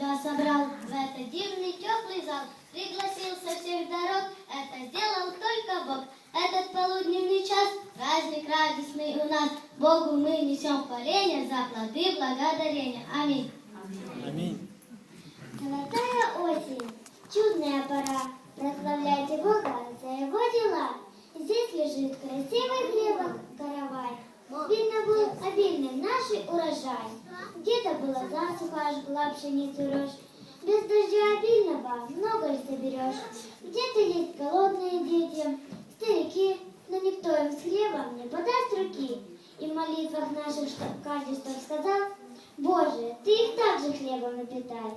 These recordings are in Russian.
сюда собрал, в этот дивный теплый зал. Пригласил со всех дорог, это сделал только Бог. Этот полудневный час, праздник радостный у нас. Богу мы несем хваление за плоды благодарения. Аминь. Аминь. Золотая осень, чудная пора, прославляйте Бога за его дела. Здесь лежит красивый каравай. Видно был обильным наш урожай. Где-то была засуха, аж была пшеницу рожь. Без дождя обильного много ли соберешь? Где-то есть голодные дети, старики, но никто им с хлебом не подаст руки. И в молитвах наших, каждый что сказал, Боже, Ты их также хлебом напитай.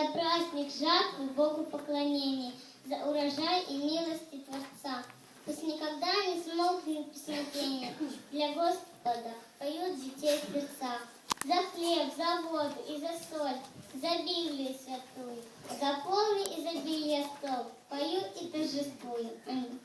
За праздник жатвы Богу поклонение, за урожай и милости Творца. Пусть никогда не смолкнет песнопение для Господа, поют детей сердца. За хлеб, за воду и за соль, за Библию святую, за полный изобилие стол, пою и торжествую. Аминь.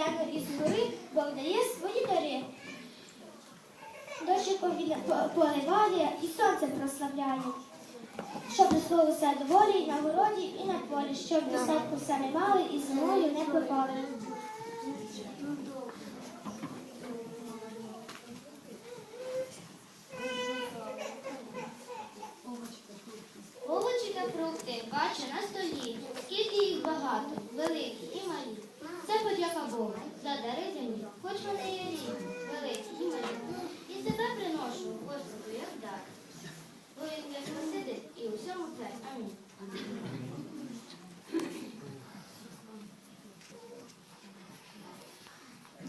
гляну із гори, Бог дає свої дари. Дощі поливає і сонце прославляє, щоб не слово все доволі і на городі, і на полі, щоб до садку все не мали і зимою не попали. дари землі, хоч вони є рідні, великі і малі, і себе приношу Господу, як дар. Бо він як сидить і усьому це. Амінь.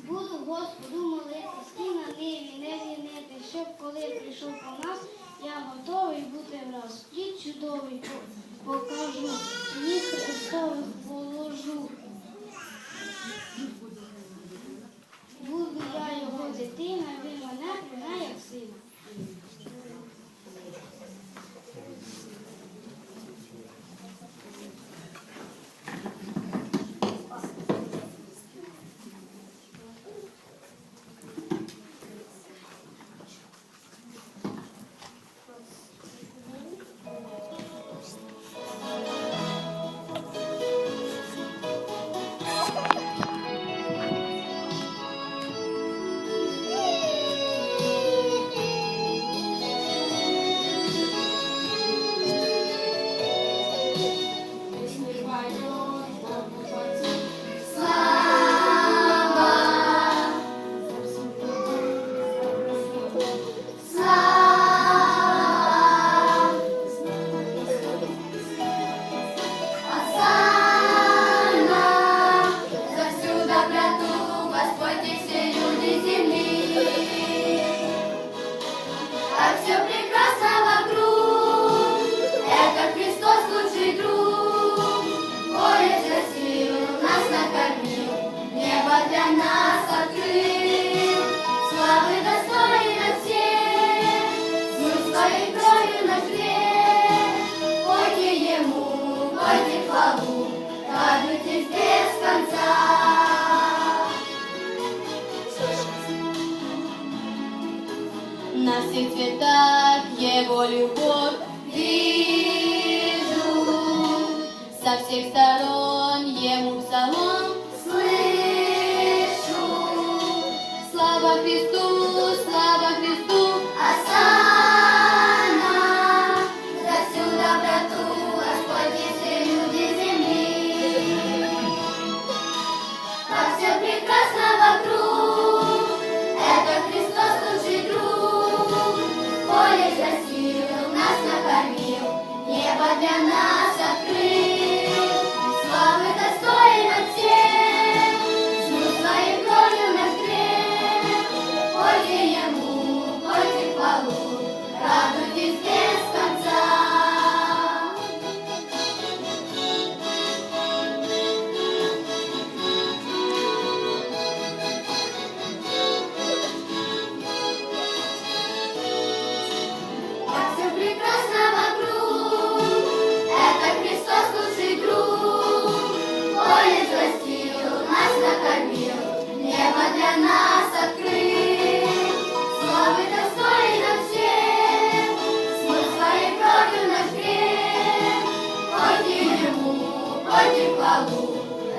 Буду Господу молитись і на ниві не вінити, щоб коли прийшов по нас, я готовий бути враз. І чудовий покажу їх Христових волос.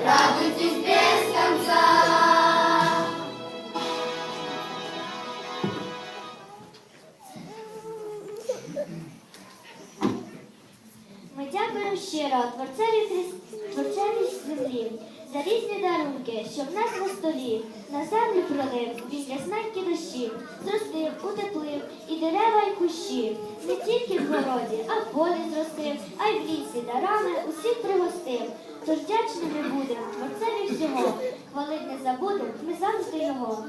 Радуйтесь без конца. Ми дякуємо щиро Творцеві Творцеві землі за різні що в нас на столі, на землю пролив, він ясненькі дощі, зростив, утеплив і дерева, і кущі, не тільки в городі, а в полі зростив, а й в лісі дарами усіх пригостив. Тож вдячними будемо Творцеві всього, хвалить не забудемо, ми завжди його.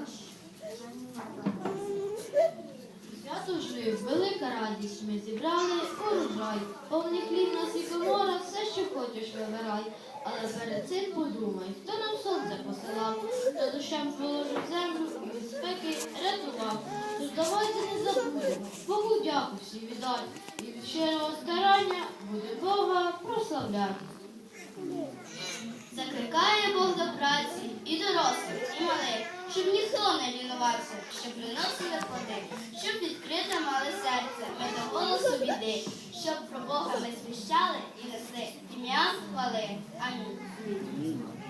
Свято жив, велика радість, ми зібрали урожай. Повний хліб на сікомора, все, що хочеш, вибирай. Але перед цим подумай, хто нам сонце посилав, хто душам положив землю і спеки рятував. Тож давайте не забудемо, Богу дяку всі віддать, і від щирого старання буде Бога прославляти. Закликає Бог до праці і дорослих, і малих, щоб ніхто не лінувався, щоб приносили плоди, щоб відкрите мали серце, ми до голосу біди, щоб про Бога ми звіщали і несли ім'я хвали. Амінь.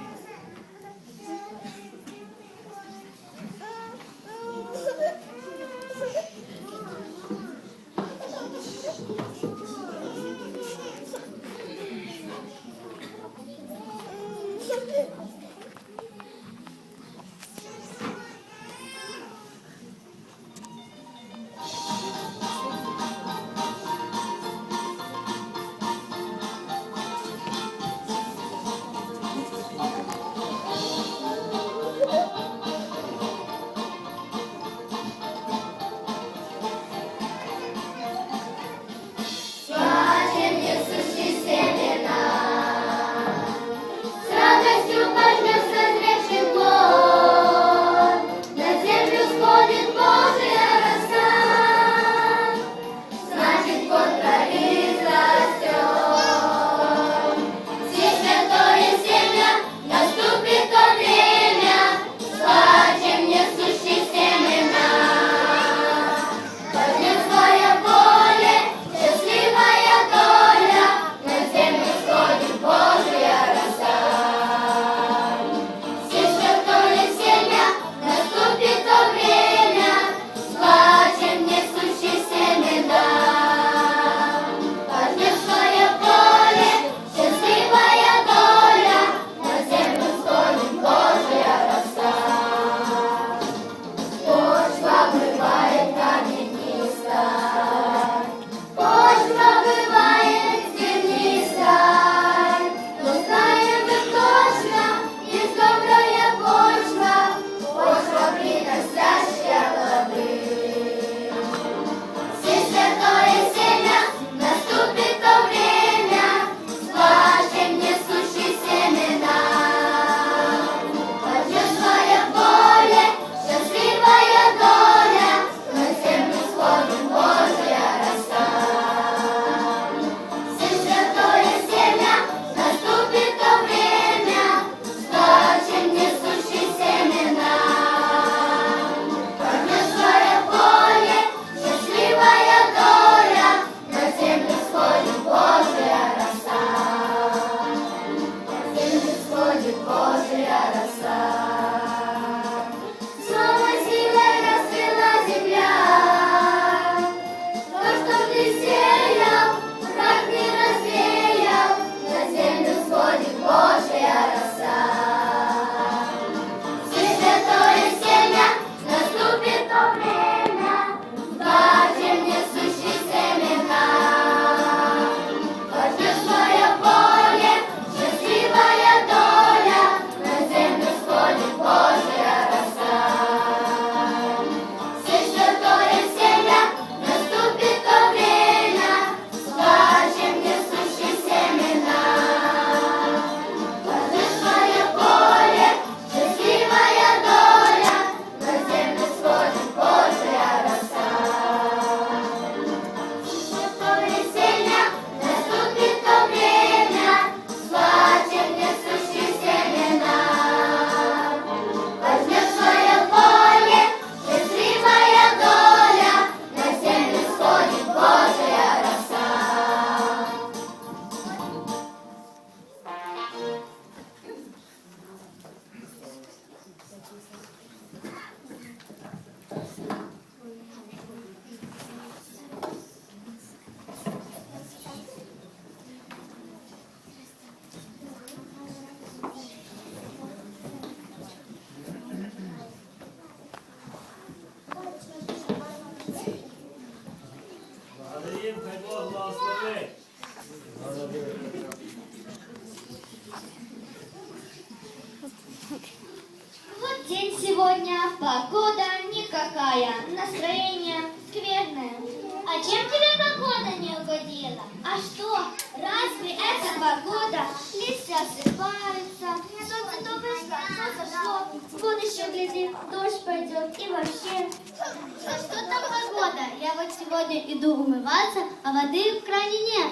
Сегодня иду умываться, а воды в кране нет.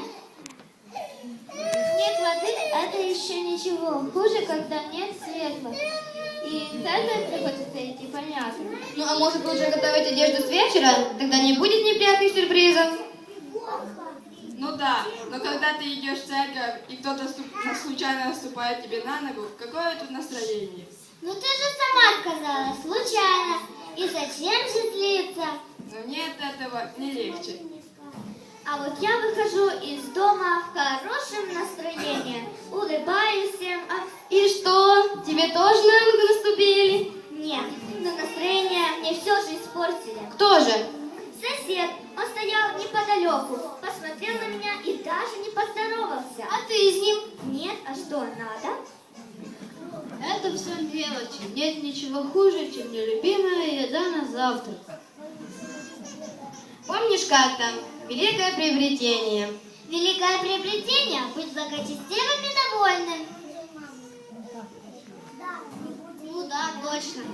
Нет воды, это еще ничего. Хуже, когда нет светла. И церковь приходится идти, понятно. Ну а может лучше готовить одежду с вечера? Тогда не будет неприятных сюрпризов. Ну да, но когда ты идешь в церковь и кто-то случайно наступает тебе на ногу, какое тут настроение? Ну ты же сама сказала, случайно. И зачем же злиться? Но мне от этого не легче. А вот я выхожу из дома в хорошем настроении, улыбаюсь всем, а И что? Тебе тоже на наступили? нет, но настроение мне все же испортили. Кто же? Сосед, он стоял неподалеку, посмотрел на меня и даже не поздоровался. А ты с ним? Нет, а что, надо? Это все мелочи. Нет ничего хуже, чем нелюбимая еда на завтрак. Помнишь как там? Великое приобретение. Великое приобретение – быть благочестивым и довольным. Ну да, точно.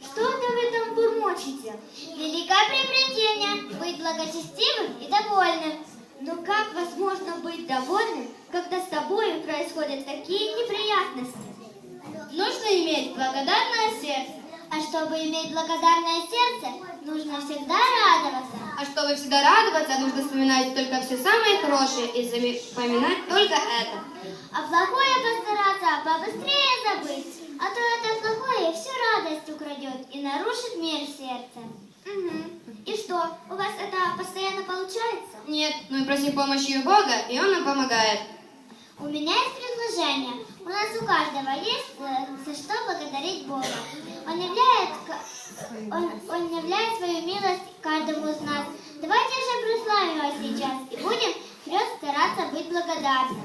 Что-то вы там бурмочете. Великое приобретение – быть благочестивым и довольным. Но как возможно быть довольным, когда с тобой происходят такие неприятности? Нужно иметь благодарное сердце. А чтобы иметь благодарное сердце, нужно всегда радоваться. А чтобы всегда радоваться, нужно вспоминать только все самое хорошее и запоминать только это. А плохое постараться побыстрее забыть. А то это плохое всю радость украдет и нарушит мир сердца. Мгм. И что, у вас это постоянно получается? Нет, мы просим помощи у Бога, и Он нам помогает. У меня есть предложение. У нас у каждого есть э, за что благодарить Бога. Он являет, он, он являет свою милость каждому из нас. Давайте же прославим его сейчас и будем вперед стараться быть благодарны.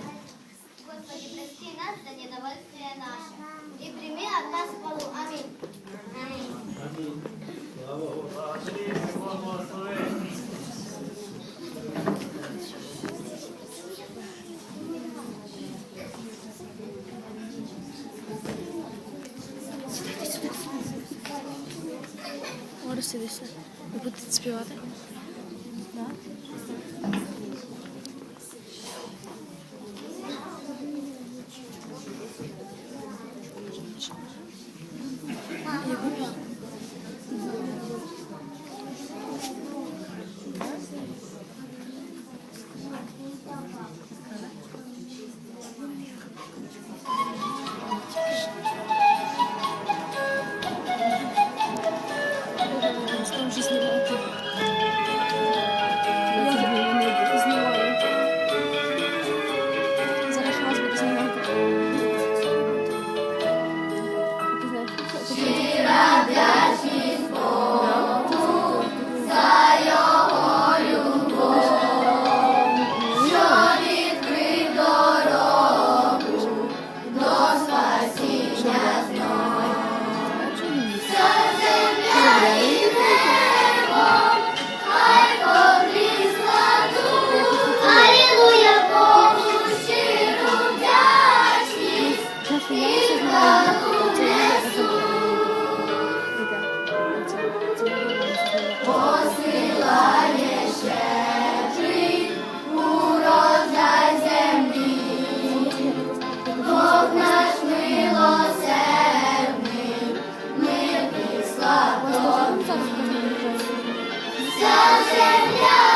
Господи, прости нас за недовольствие наше. И прими от нас хвалу. Аминь. Ora se deixa. Eu vou te despiar. Yapamıyorum. Hallelujah.